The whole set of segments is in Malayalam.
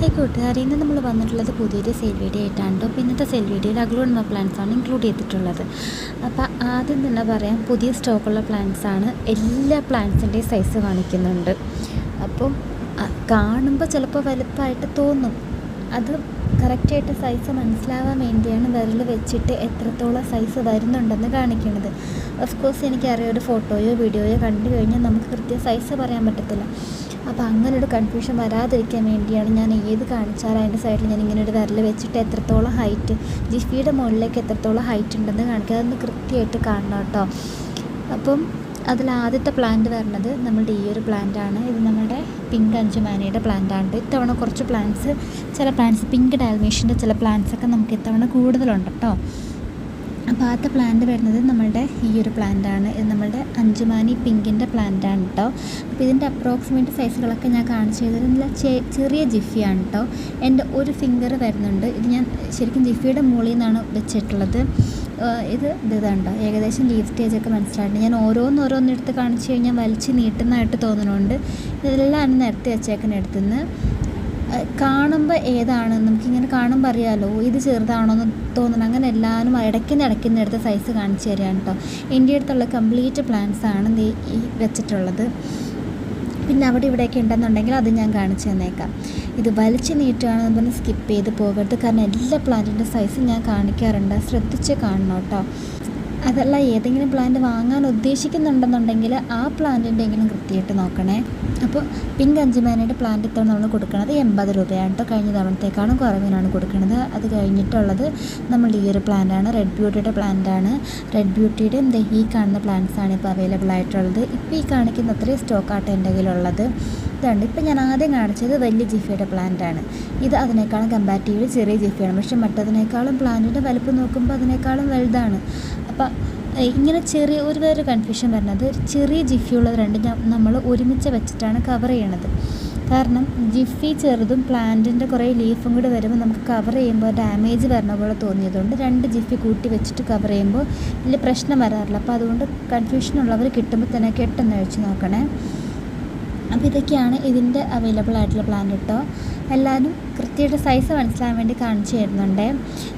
ഹേ കൂട്ടുകാരി ഇന്ന് നമ്മൾ വന്നിട്ടുള്ളത് പുതിയൊരു സെയിൽ വീഡിയോ ആയിട്ടാണ് അപ്പോൾ ഇന്നത്തെ സെയിൽ വീഡിയോയിൽ പ്ലാന്റ്സ് ആണ് ഇൻക്ലൂഡ് ചെയ്തിട്ടുള്ളത്. അപ്പോൾ ആദ്യം തന്നെ പറയാം പുതിയ സ്റ്റോക്കുള്ള ആണ് എല്ലാ പ്ലാന്റ്സിന്റെയും സൈസ് കാണിക്കുന്നുണ്ട്. അപ്പം കാണുമ്പോൾ ചിലപ്പോൾ വലുപ്പമായിട്ട് തോന്നും. അത് കറക്റ്റായിട്ട് സൈസ് മനസ്സിലാവാൻ വേണ്ടിയാണ് വിരൽ വെച്ചിട്ട് എത്രത്തോളം സൈസ് വരുന്നുണ്ടെന്ന് കാണിക്കുന്നത്. ഓഫ് കോഴ്സ് എനിക്കറിയാം ഒരു ഫോട്ടോയോ വീഡിയോയോ കണ്ടു കഴിഞ്ഞാൽ നമുക്ക് കൃത്യം സൈസ് പറയാൻ പറ്റത്തില്ല. അപ്പോൾ അങ്ങനെ ഒരു കൺഫ്യൂഷൻ വരാതിരിക്കാൻ വേണ്ടിയാണ് ഞാൻ ഏത് കാണിച്ചാലും അതിന്റെ സൈഡിൽ ഞാൻ ഇങ്ങനെ ഒരു വിരൽ വെച്ചിട്ട് എത്രത്തോളം ഹൈറ്റ് ജിഫിയുടെ മുകളിലേക്ക് എത്രത്തോളം ഹൈറ്റ് ഉണ്ടെന്ന് കാണിക്കുക. അതൊന്ന് കൃത്യമായിട്ട് കാണണം കേട്ടോ. അപ്പം അതിൽ ആദ്യത്തെ പ്ലാന്റ് വരുന്നത് നമ്മുടെ ഈ ഒരു പ്ലാന്റാണ് ഇത് നമ്മുടെ പിങ്ക് അഞ്ചുമാനയുടെ പ്ലാന്റാണ് ഇത്തവണ കുറച്ച് പ്ലാന്റ്സ് ചില പ്ലാന്റ്സ് പിങ്ക് ഡാൽമേഷ്യന്റെ ചില പ്ലാന്റ്സൊക്കെ നമുക്ക് ഇത്തവണ കൂടുതലുണ്ട് കേട്ടോ. അപ്പോൾ ആദ്യത്തെ പ്ലാന്റ് വരുന്നത് നമ്മളുടെ ഈ ഒരു പ്ലാന്റാണ് ഇത് നമ്മളുടെ അഞ്ചുമാനി പിങ്കിന്റെ പ്ലാന്റാണ് കേട്ടോ അപ്പോൾ ഇതിന്റെ അപ്രോക്സിമേറ്റ് സൈസുകളൊക്കെ ഞാൻ കാണിച്ചു തരുന്നത് നല്ല ചെറിയ ജിഫിയാണ് കേട്ടോ എന്റെ ഒരു ഫിംഗർ വരുന്നുണ്ട്. ഇത് ഞാൻ ശരിക്കും ജിഫിയുടെ മുകളിൽ നിന്നാണ് വെച്ചിട്ടുള്ളത്. ഇത് ഇതുണ്ടോ ഏകദേശം ലീവ് സ്റ്റേജൊക്കെ മനസ്സിലായിട്ടുണ്ട്. ഞാൻ ഓരോന്ന് എടുത്ത് കാണിച്ചു കഴിഞ്ഞാൽ വലിച്ച് നീട്ടുന്നതായിട്ട് തോന്നുന്നുണ്ട്. ഇതെല്ലാം നിരത്തി വെച്ചേക്കുന്ന അടുത്തുനിന്ന് കാണുമ്പോൾ ഏതാണ്? നമുക്കിങ്ങനെ കാണുമ്പോൾ അറിയാമല്ലോ ഇത് ചെറുതാണോ എന്ന് അങ്ങനെ എല്ലാവരും ഇടയ്ക്കുന്ന ഇടയ്ക്കുന്ന എടുത്ത സൈസ് കാണിച്ചു തരികയാണ് കേട്ടോ എന്റെ അടുത്തുള്ള കംപ്ലീറ്റ് പ്ലാൻസ് ആണ് ഈ വെച്ചിട്ടുള്ളത്. പിന്നെ അവിടെ ഇവിടെയൊക്കെ ഉണ്ടെന്നുണ്ടെങ്കിൽ അത് ഞാൻ കാണിച്ചു തന്നേക്കാം. ഇത് വലിച്ചു നീട്ടുകയാണെന്ന് പറഞ്ഞ് സ്കിപ്പ് ചെയ്ത് പോകരുത്. കാരണം എല്ലാ പ്ലാന്റിന്റെ സൈസും ഞാൻ കാണിക്കാറുണ്ട്. ശ്രദ്ധിച്ച് കാണണം കേട്ടോ അതല്ല ഏതെങ്കിലും പ്ലാന്റ് വാങ്ങാൻ ഉദ്ദേശിക്കുന്നുണ്ടെന്നുണ്ടെങ്കിൽ ആ പ്ലാന്റിന്റെ എങ്കിലും കൃത്യമായിട്ട് നോക്കണേ. അപ്പോൾ പിങ്ക് അഞ്ചുമാനയുടെ പ്ലാന്റ് ഇത്തവണ നമ്മൾ കൊടുക്കുന്നത് എൺപത് രൂപയാണ് കേട്ടോ കഴിഞ്ഞ തവണത്തേക്കാളും കുറവിനാണ് കൊടുക്കുന്നത് അത് കഴിഞ്ഞിട്ടുള്ളത് നമ്മൾ ഈ ഒരു പ്ലാന്റാണ് റെഡ് ബ്യൂട്ടിയുടെ പ്ലാന്റാണ് റെഡ് ബ്യൂട്ടിയുടെ എന്താ? ഈ കാണുന്ന പ്ലാന്റ്സാണ് ഇപ്പോൾ അവൈലബിൾ ആയിട്ടുള്ളത്. ഇപ്പോൾ ഈ കാണിക്കുന്ന അത്രയും സ്റ്റോക്കാട്ട് എന്റെ കയ്യിലുള്ളത്. ഇതുണ്ട് ഇപ്പം ഞാൻ ആദ്യം കാണിച്ചത് വലിയ ജിഫിയുടെ പ്ലാന്റാണ് ഇത് അതിനേക്കാളും കമ്പാരിറ്റീവ്ലി ചെറിയ ജിഫയാണ് പക്ഷെ മറ്റതിനേക്കാളും പ്ലാന്റിന്റെ വലുപ്പം നോക്കുമ്പോൾ അതിനേക്കാളും വലുതാണ്. അപ്പം ഇങ്ങനെ ചെറിയ ഒരു വേറെ കൺഫ്യൂഷൻ വരുന്നത്. ചെറിയ ജിഫിയുള്ളത് രണ്ട് നമ്മൾ ഒരുമിച്ച് വെച്ചിട്ടാണ് കവർ ചെയ്യണത്. കാരണം ജിഫി ചെറുതും പ്ലാന്റിന്റെ കുറേ ലീഫും കൂടി വരുമ്പോൾ നമുക്ക് കവർ ചെയ്യുമ്പോൾ ഡാമേജ് വരണ പോലെ തോന്നിയതുകൊണ്ട് രണ്ട് ജിഫി കൂട്ടി വെച്ചിട്ട് കവർ ചെയ്യുമ്പോൾ വലിയ പ്രശ്നം വരാറില്ല. അപ്പോൾ അതുകൊണ്ട് കൺഫ്യൂഷൻ ഉള്ളവർ കിട്ടുമ്പോൾ തന്നെ കെട്ടെന്ന് അഴിച്ച് നോക്കണേ. അപ്പോൾ ഇതൊക്കെയാണ് ഇതിന്റെ അവൈലബിൾ ആയിട്ടുള്ള പ്ലാൻ കേട്ടോ എല്ലാവരും കൃത്യമായിട്ട് സൈസ് മനസ്സിലാൻ വേണ്ടി കാണിച്ചു തരുന്നുണ്ട്.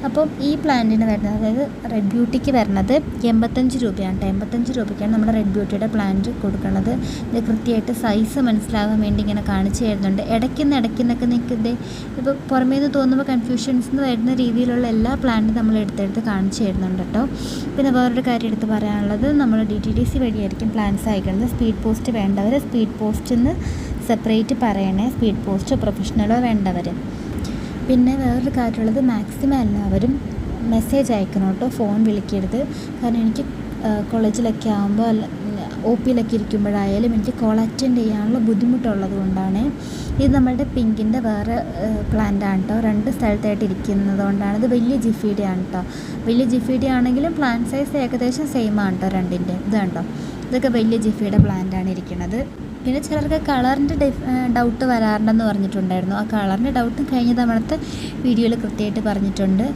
അപ്പം ഈ പ്ലാന്റിന് വരുന്നത് അതായത് റെഡ് ബ്യൂട്ടിക്ക് വരുന്നത് എൺപത്തഞ്ച് രൂപയാണ് കേട്ടോ എൺപത്തഞ്ച് രൂപയ്ക്കാണ് നമ്മുടെ റെഡ് ബ്യൂട്ടിയുടെ പ്ലാന്റ് കൊടുക്കുന്നത്. ഇത് കൃത്യമായിട്ട് സൈസ് മനസ്സിലാകാൻ വേണ്ടി ഇങ്ങനെ കാണിച്ചു തരുന്നുണ്ട്. ഇടയ്ക്കുന്ന ഇടയ്ക്കുന്നൊക്കെ നിൽക്കുന്നത് ഇപ്പോൾ പുറമേ നിന്ന് തോന്നുമ്പോൾ കൺഫ്യൂഷൻസ് എന്ന് വരുന്ന രീതിയിലുള്ള എല്ലാ പ്ലാന്റും നമ്മൾ എടുത്തെടുത്ത് കാണിച്ചു തരുന്നുണ്ട് കേട്ടോ പിന്നെ വേറൊരു കാര്യം എടുത്ത് പറയാനുള്ളത് നമ്മൾ ഡി ടി ഡി സി വഴിയായിരിക്കും പ്ലാൻസ് അയക്കുന്നത്. സ്പീഡ് പോസ്റ്റ് വേണ്ടവർ സ്പീഡ് പോസ്റ്റിൽ നിന്ന് സെപ്പറേറ്റ് പറയണേ സ്പീഡ് പോസ്റ്റോ പ്രൊഫഷണലോ വേണ്ടവർ പിന്നെ വേറൊരു കാര്യമുള്ളത് മാക്സിമം എല്ലാവരും മെസ്സേജ് അയക്കണം കേട്ടോ ഫോൺ വിളിക്കരുത്. കാരണം എനിക്ക് കോളേജിലൊക്കെ ആകുമ്പോൾ ഒ പിയിലൊക്കെ ഇരിക്കുമ്പോഴായാലും എനിക്ക് കോൾ അറ്റൻഡ് ചെയ്യാനുള്ള ബുദ്ധിമുട്ടുള്ളത് കൊണ്ടാണ്. ഇത് നമ്മളുടെ പിങ്കിന്റെ വേറെ പ്ലാന്റ് ആണ് കേട്ടോ. രണ്ട് സ്ഥലത്തായിട്ട് ഇരിക്കുന്നത് കൊണ്ടാണ്. ഇത് വലിയ ജിഫിയുടെ ആണ് കേട്ടോ. വലിയ ജിഫിയുടെ ആണെങ്കിലും പ്ലാൻ സൈസ് ഏകദേശം സെയിം ആണ് കേട്ടോ രണ്ടിന്റെ ഇത് കണ്ടോ? ഇതൊക്കെ വലിയ ജിഫിയുടെ പ്ലാന്റ് ആണ് ഇരിക്കുന്നത് പിന്നെ ചിലർക്ക് കളറിന്റെ ഡൗട്ട് വരാറുണ്ടെന്ന് പറഞ്ഞിട്ടുണ്ടായിരുന്നു. ആ കളറിന്റെ ഡൗട്ടും കഴിഞ്ഞ തവണത്തെ വീഡിയോയിൽ കൃത്യമായിട്ട് പറഞ്ഞിട്ടുണ്ട്.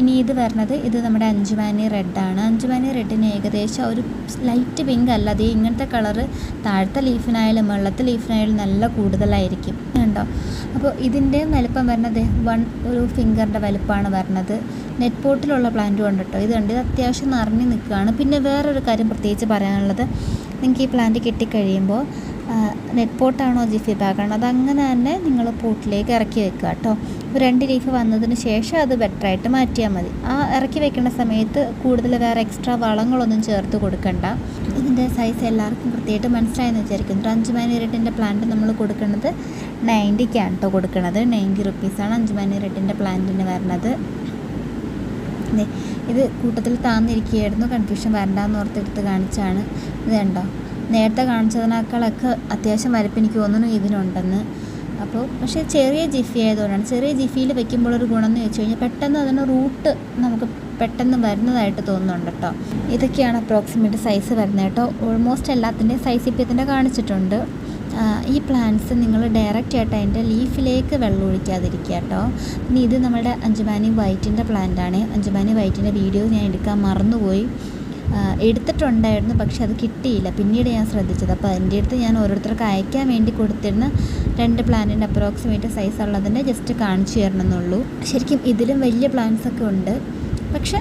ഇനി ഇത് വരണത് ഇത് നമ്മുടെ അഞ്ചുമാനി റെഡാണ് അഞ്ചുമാനി റെഡിന് ഏകദേശം ഒരു ലൈറ്റ് പിങ്ക് അല്ല. അതേ ഇങ്ങനത്തെ കളറ് താഴത്തെ ലീഫിനായാലും വെള്ളത്തെ ലീഫിനായാലും നല്ല കൂടുതലായിരിക്കും. കണ്ടോ? അപ്പോൾ ഇതിന്റെ വലിപ്പം വരുന്നത് വൺ ഒരു ഫിംഗറിന്റെ വലിപ്പമാണ് വരുന്നത് നെറ്റ് പോട്ടിലുള്ള പ്ലാന്റും ഉണ്ട് കേട്ടോ ഇതുണ്ട് ഇത് അത്യാവശ്യം നിറഞ്ഞു നിൽക്കുകയാണ്. പിന്നെ വേറൊരു കാര്യം പ്രത്യേകിച്ച് പറയാനുള്ളത്. നിങ്ങൾക്ക് ഈ പ്ലാന്റ് കിട്ടിക്കഴിയുമ്പോൾ നെറ്റ് പോട്ടാണോ ജിഫി ബാഗാണോ അതങ്ങനെ തന്നെ നിങ്ങൾ പോട്ടിലേക്ക് ഇറക്കി വെക്കുക കേട്ടോ രണ്ട് ലീഫ് വന്നതിന് ശേഷം അത് ബെറ്ററായിട്ട് മാറ്റിയാൽ മതി. ആ ഇറക്കി വെക്കുന്ന സമയത്ത് കൂടുതൽ വേറെ എക്സ്ട്രാ വളങ്ങളൊന്നും ചേർത്ത് കൊടുക്കണ്ട. ഇതിന്റെ സൈസ് എല്ലാവർക്കും കൃത്യമായിട്ട് മനസ്സിലായെന്ന് വിചാരിക്കുന്നു. അഞ്ച് മണി റെഡിന്റെ പ്ലാന്റ് നമ്മൾ കൊടുക്കുന്നത് നയന്റിക്കാണ് കേട്ടോ കൊടുക്കുന്നത് നയന്റി റുപ്പീസാണ് അഞ്ച് മണി റെഡിന്റെ പ്ലാന്റിന് വരുന്നത് ഇത് കൂട്ടത്തിൽ താന്നിരിക്കുകയായിരുന്നു. കൺഫ്യൂഷൻ വരണ്ടെന്ന് ഓർത്തെടുത്ത് കാണിച്ചാണ്. ഇത് കണ്ടോ? നേരത്തെ കാണിച്ചതിനേക്കാളൊക്കെ അത്യാവശ്യം എനിക്ക് തോന്നുന്നു ഇതിനുണ്ടെന്ന്. അപ്പോൾ പക്ഷേ ചെറിയ ജിഫി ആയതുകൊണ്ടാണ്. ചെറിയ ജിഫിയിൽ വെക്കുമ്പോൾ ഒരു ഗുണം എന്ന് വെച്ച് കഴിഞ്ഞാൽ പെട്ടെന്ന് അതിന് റൂട്ട് നമുക്ക് പെട്ടെന്ന് വരുന്നതായിട്ട് തോന്നുന്നുണ്ട് കേട്ടോ. ഇതൊക്കെയാണ് അപ്രോക്സിമേറ്റ് സൈസ് വരുന്നത് കേട്ടോ. ഓൾമോസ്റ്റ് എല്ലാത്തിന്റെയും സൈസ് ഇപ്പോൾ ഇതിന്റെ കാണിച്ചിട്ടുണ്ട്. ഈ പ്ലാന്റ്സ് നിങ്ങൾ ഡയറക്റ്റ് ആയിട്ട് അതിന്റെ ലീഫിലേക്ക് വെള്ളം ഒഴിക്കാതിരിക്കുക കേട്ടോ. ഇനി ഇത് നമ്മുടെ അഞ്ചുമാനി വൈറ്റിന്റെ പ്ലാന്റ് ആണ്. അഞ്ചുമാനി വൈറ്റിന്റെ വീഡിയോ ഞാൻ എടുക്കാൻ മറന്നുപോയി. എടുത്തിട്ടുണ്ടായിരുന്നു പക്ഷെ അത് കിട്ടിയില്ല. പിന്നീട് ഞാൻ ശ്രദ്ധിച്ചത്. അപ്പോൾ അതിന്റെ അടുത്ത് ഞാൻ ഓരോരുത്തർക്ക് അയക്കാൻ വേണ്ടി കൊടുത്തിരുന്ന രണ്ട് പ്ലാന്റിന്റെ അപ്രോക്സിമേറ്റ് സൈസ് ഉള്ളതിന്റെ ജസ്റ്റ് കാണിച്ചു തരണമെന്നുള്ളൂ. ശരിക്കും ഇതിലും വലിയ പ്ലാന്റ്സ് ഒക്കെ ഉണ്ട്. പക്ഷെ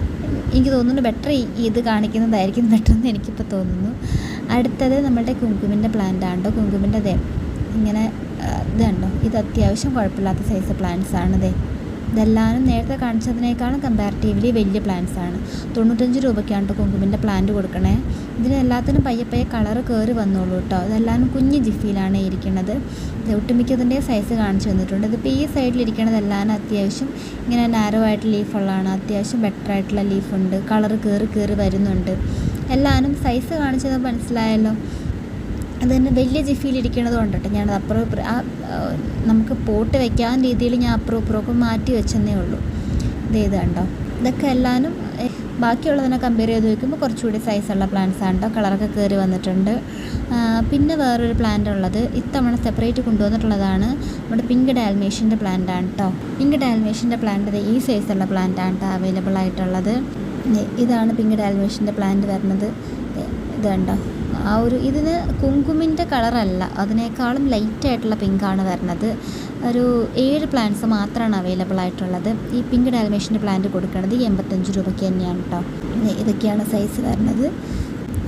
എനിക്ക് തോന്നുന്നു ബെറ്റർ ഇത് കാണിക്കുന്നതായിരിക്കും ബെറ്റർ എന്ന് എനിക്കിപ്പോൾ തോന്നുന്നു. അടുത്തത് നമ്മുടെ കുങ്കുമിന്റെ പ്ലാന്റ് ആണ്ടോ കുങ്കുമിന്റെ അതെ ഇങ്ങനെ ഇത് കണ്ടോ ഇത് അത്യാവശ്യം കുഴപ്പമില്ലാത്ത സൈസ് പ്ലാന്റ്സ് ആണ് ദേ ഇതെല്ലാവരും നേരത്തെ കാണിച്ചതിനേക്കാളും കമ്പാരിറ്റീവ്ലി വലിയ പ്ലാന്റ്സ് ആണ്. തൊണ്ണൂറ്റഞ്ച് രൂപയ്ക്കാണ് കേട്ടോ കുങ്കുമിന്റെ പ്ലാന്റ് കൊടുക്കണേ. ഇതിന് എല്ലാത്തിനും പയ്യെ പയ്യെ കളറ് കയറി വന്നോളൂ കേട്ടോ ഇതെല്ലാവരും കുഞ്ഞ് ജിഫിയിലാണ് ഇരിക്കുന്നത്. ഇത് ഒട്ടുമിക്കതിന്റെ സൈസ് കാണിച്ചു തന്നിട്ടുണ്ട്. ഇതിപ്പോൾ ഈ സൈഡിൽ ഇരിക്കുന്നത് എല്ലാവരും അത്യാവശ്യം ഇങ്ങനെ നാരോ ആയിട്ട് ലീഫുള്ളതാണ് അത്യാവശ്യം ബെറ്റർ ആയിട്ടുള്ള ലീഫുണ്ട് കളറ് കയറി കയറി വരുന്നുണ്ട്. എല്ലാവരും സൈസ് കാണിച്ചത് മനസ്സിലായല്ലോ? അത് തന്നെ വലിയ ജിഫിയിലിരിക്കണത് കൊണ്ടിട്ട് ഞാനത് അപ്പുറം ആ നമുക്ക് പോട്ട് വെക്കാൻ രീതിയിൽ ഞാൻ അപ്പുറം ഇപ്പുറമൊക്കെ മാറ്റി വെച്ചെന്നേ ഉള്ളൂ. ഇത് ഇത് കണ്ടോ ഇതൊക്കെ എല്ലാവരും ബാക്കിയുള്ളതിനെ കമ്പയർ ചെയ്ത് നോക്കുമ്പോൾ കുറച്ചുകൂടി സൈസുള്ള പ്ലാന്റ്സ് ആണ് കേട്ടോ. കളറൊക്കെ കയറി വന്നിട്ടുണ്ട്. പിന്നെ വേറൊരു പ്ലാന്റ് ഉള്ളത് ഇത്തവണ സെപ്പറേറ്റ് കൊണ്ടുവന്നിട്ടുള്ളതാണ് നമ്മുടെ പിങ്ക് ഡാൽമേഷ്യന്റെ പ്ലാന്റ് ആണ് കേട്ടോ. പിങ്ക് ഡാൽമേഷ്യന്റെ പ്ലാന്റ് ഈ സൈസുള്ള പ്ലാന്റ് ആണ് കേട്ടോ അവൈലബിൾ ആയിട്ടുള്ളത്. ഇതാണ് പിങ്ക് ഡാൽമേഷ്യന്റെ പ്ലാന്റ് വരുന്നത്. ഇത് കണ്ടോ? ആ ഒരു ഇതിന് കുങ്കുമിന്റെ കളറല്ല. അതിനേക്കാളും ലൈറ്റ് ആയിട്ടുള്ള പിങ്കാണ് വരുന്നത്. ഒരു ഏഴ് പ്ലാന്റ്സ് മാത്രമാണ് അവൈലബിൾ ആയിട്ടുള്ളത്. ഈ പിങ്ക് ഡാൽമേഷന്റെ പ്ലാന്റ് കൊടുക്കുന്നത് എൺപത്തഞ്ച് രൂപയ്ക്ക് തന്നെയാണ് കേട്ടോ ഇതൊക്കെയാണ് സൈസ് വരുന്നത്.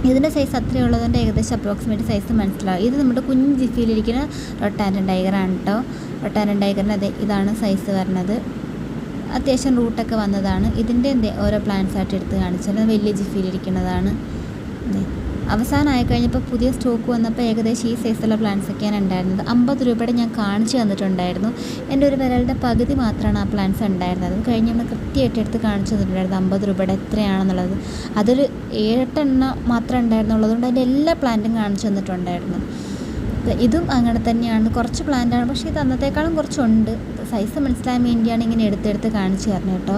ഇതിന്റെ സൈസ് അത്രയേ ഉള്ളതുകൊണ്ട് ഏകദേശം അപ്രോക്സിമേറ്റ് സൈസ് മനസ്സിലാവും. ഇത് നമ്മുടെ കുഞ്ഞ് ജിഫിയിലിരിക്കുന്ന റൊട്ടാൻഡൻ ടൈഗറാണ് കേട്ടോ റൊട്ടാൻഡൻ ടൈഗറിന് അതെ ഇതാണ് സൈസ് വരുന്നത്. അത്യാവശ്യം റൂട്ടൊക്കെ വന്നതാണ്. ഇതിന്റെ എന്തേ ഓരോ പ്ലാന്റ്സ് ആയിട്ട് എടുത്ത് കാണിച്ചാൽ വലിയ ജിഫിയിലിരിക്കുന്നതാണ്. ദേ. ആയി കഴിഞ്ഞപ്പോൾ പുതിയ സ്റ്റോക്ക് വന്നപ്പോൾ ഏകദേശം ഈ സൈസുള്ള പ്ലാന്റ്സ് ഒക്കെയാണ് ഉണ്ടായിരുന്നത്. അമ്പത് രൂപയുടെ ഞാൻ കാണിച്ചു തന്നിട്ടുണ്ടായിരുന്നു. എന്റെ ഒരു വിരലിന്റെ പകുതി മാത്രമാണ് ആ പ്ലാന്റ്സ് ഉണ്ടായിരുന്നത്. അത് കഴിഞ്ഞ് നമ്മൾ കൃത്യമായിട്ട് എടുത്ത് കാണിച്ചു തന്നിട്ടുണ്ടായിരുന്നു അമ്പത് രൂപയുടെ എത്രയാണെന്നുള്ളത്. അതൊരു ഏഴെട്ടെണ്ണ മാത്രമേ ഉണ്ടായിരുന്നുള്ളതുകൊണ്ട് അതിന്റെ എല്ലാ പ്ലാന്റും കാണിച്ചു തന്നിട്ടുണ്ടായിരുന്നു. ഇത് അങ്ങനെ തന്നെയാണ്. കുറച്ച് പ്ലാന്റാണ് പക്ഷേ ഇത് അന്നത്തേക്കാളും കുറച്ചുണ്ട്. സൈസ് മനസ്സിലാൻ വേണ്ടിയാണ് ഇങ്ങനെ എടുത്തെടുത്ത് കാണിച്ചു തരണം കേട്ടോ.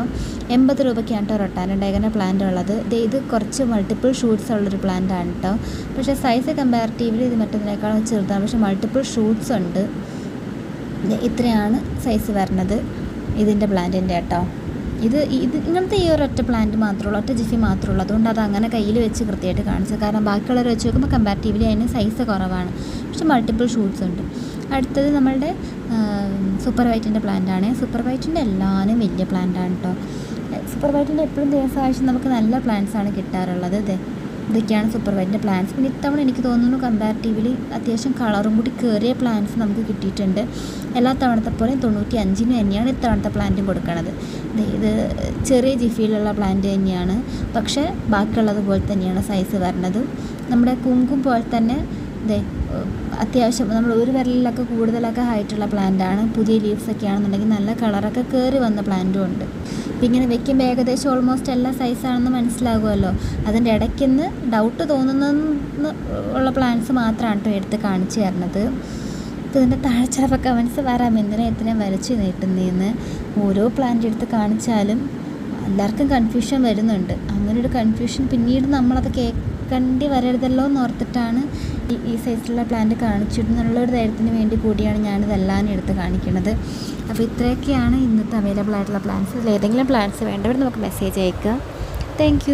എൺപത് രൂപയ്ക്കാണ് കേട്ടോ റൊട്ടാൻ ഡയഗന പ്ലാന്റ് ഉള്ളത്. ഇത് കുറച്ച് മൾട്ടിപ്പിൾ ഷൂട്ട്സ് ഉള്ളൊരു പ്ലാന്റ് ആണ് കേട്ടോ പക്ഷേ സൈസ് കമ്പാരിറ്റീവ്ലി ഇത് മറ്റതിനേക്കാളും ചെറുതാണ്. പക്ഷേ മൾട്ടിപ്പിൾ ഷൂട്ട്സ് ഉണ്ട്. ഇത്രയാണ് സൈസ് വരുന്നത് ഇതിന്റെ പ്ലാന്റിന്റെ കേട്ടോ ഇത് ഇത് ഇങ്ങനത്തെ ഈ ഒരു ഒറ്റ പ്ലാന്റ് മാത്രമേ ഉള്ളൂ. ഒറ്റ ജിഫി മാത്രമേ ഉള്ളൂ. അതുകൊണ്ട് അത് അങ്ങനെ കയ്യിൽ വെച്ച് കൃത്യമായിട്ട് കാണിച്ചത് കാരണം ബാക്കിയുള്ളവർ വെച്ച് നോക്കുമ്പോൾ കമ്പാരിറ്റീവ്ലി അതിന് സൈസ് കുറവാണ്. പക്ഷെ മൾട്ടിപ്പിൾ ഷൂട്ട്സ് ഉണ്ട്. അടുത്തത് നമ്മളുടെ സൂപ്പർ വൈറ്റിന്റെ പ്ലാന്റ് ആണ്. സൂപ്പർ വൈറ്റിന്റെ എല്ലാവരും വലിയ പ്ലാന്റ് ആണ് കേട്ടോ സൂപ്പർ വൈറ്റിന്റെ എപ്പോഴും ദിവസമാഴ്ച നമുക്ക് നല്ല പ്ലാന്റ്സ് ആണ് കിട്ടാറുള്ളത്. അതെ ഇതൊക്കെയാണ് സൂപ്പർ വൈറ്റിന്റെ പ്ലാന്റ്സ് പിന്നെ ഇത്തവണ എനിക്ക് തോന്നുന്നു കമ്പാരിറ്റീവ്ലി അത്യാവശ്യം കളറും കൂടി കയറിയ പ്ലാന്റ്സ് നമുക്ക് കിട്ടിയിട്ടുണ്ട്. എല്ലാ തവണത്തെ പോലെ തൊണ്ണൂറ്റി അഞ്ചിന് തന്നെയാണ് ഇത്തവണത്തെ പ്ലാന്റും കൊടുക്കുന്നത് ദേ ഇത് ചെറിയ ജിഫിയിലുള്ള പ്ലാന്റ് തന്നെയാണ്. പക്ഷേ ബാക്കിയുള്ളത് പോലെ തന്നെയാണ് സൈസ് വരണത്. നമ്മുടെ കുങ്കും പോലെ തന്നെ ദേ അത്യാവശ്യം നമ്മൾ ഒരു വിരലിലൊക്കെ കൂടുതലൊക്കെ ഹൈറ്റുള്ള പ്ലാന്റാണ് പുതിയ ലീവ്സ് ഒക്കെ ആണെന്നുണ്ടെങ്കിൽ നല്ല കളറൊക്കെ കയറി വന്ന പ്ലാന്റും ഉണ്ട്. അപ്പം ഇങ്ങനെ വെക്കുമ്പോൾ ഏകദേശം ഓൾമോസ്റ്റ് എല്ലാ സൈസാണെന്ന് മനസ്സിലാകുമല്ലോ. അതിന്റെ ഇടയ്ക്കുന്ന് ഡൗട്ട് തോന്നുന്ന ഉള്ള പ്ലാന്റ്സ് മാത്രമാണ് കേട്ടോ എടുത്ത് കാണിച്ചു തരുന്നത്. അപ്പോൾ ഇതിന്റെ താഴെ കമൻസ് വരാം. എന്തിനാ ഇത്രയും വരച്ച് നീട്ടുന്നതെന്ന് ഓരോ പ്ലാന്റ് എടുത്ത് കാണിച്ചാലും എല്ലാവർക്കും കൺഫ്യൂഷൻ വരുന്നുണ്ട്. അങ്ങനെ ഒരു കൺഫ്യൂഷൻ പിന്നീട് നമ്മളത് കേൾക്കേണ്ടി വരരുതല്ലോ എന്ന് ഓർത്തിട്ടാണ് ഈ ഈ സൈസിലുള്ള പ്ലാന്റ് കാണിച്ചിരുന്നുള്ള ഒരു ധൈര്യത്തിന് വേണ്ടി കൂടിയാണ് ഞാനിതെല്ലാം എടുത്ത് കാണിക്കുന്നത് അപ്പോൾ ഇത്രയൊക്കെയാണ് ഇന്നത്തെ അവൈലബിൾ ആയിട്ടുള്ള പ്ലാൻസ് ഏതെങ്കിലും പ്ലാൻസ് വേണ്ടവർ നമുക്ക് മെസ്സേജ് അയക്കുക താങ്ക്